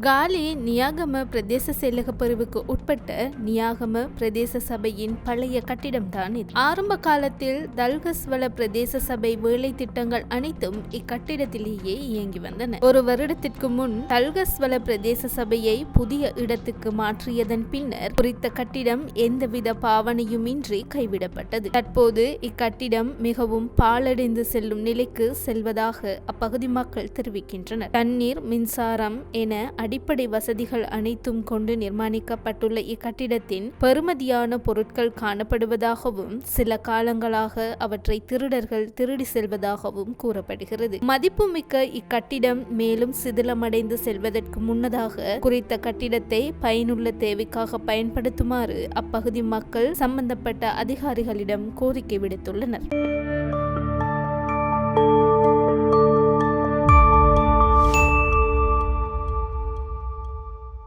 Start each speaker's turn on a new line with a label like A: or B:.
A: காலி நியாகம பிரதேச செயலக பிரிவுக்கு உட்பட்ட நியாகம பிரதேச சபையின் பழைய கட்டிடம்தான் இது. ஆரம்ப காலத்தில் தல்கஸ்வல பிரதேச சபை வேலை திட்டங்கள் அனைத்தும் இக்கட்டிடத்திலேயே இயங்கி வந்தன. ஒரு வருடத்திற்கு முன் தல்கஸ்வல பிரதேச சபையை புதிய இடத்துக்கு மாற்றியதன் பின்னர் குறித்த கட்டிடம் எந்தவித பாவனையுமின்றி கைவிடப்பட்டது. தற்போது இக்கட்டிடம் மிகவும் பாழடைந்து செல்லும் நிலைக்கு செல்வதாக அப்பகுதி மக்கள் தெரிவிக்கின்றனர். தண்ணீர் மின்சாரம் என அடிப்படை வசதிகள் அனைத்தும் கொண்டு நிர்மாணிக்கப்பட்டுள்ள இக்கட்டிடத்தின் பெறுமதியான பொருட்கள் காணப்படுவதாகவும் சில காலங்களாக அவற்றை திருடர்கள் திருடி செல்வதாகவும் கூறப்படுகிறது. மதிப்புமிக்க இக்கட்டிடம் மேலும் சிதிலமடைந்து செல்வதற்கு முன்னதாக குறித்த கட்டிடத்தை பயனுள்ள தேவைக்காக பயன்படுத்துமாறு அப்பகுதி மக்கள் சம்பந்தப்பட்ட அதிகாரிகளிடம் கோரிக்கை விடுத்துள்ளனர்.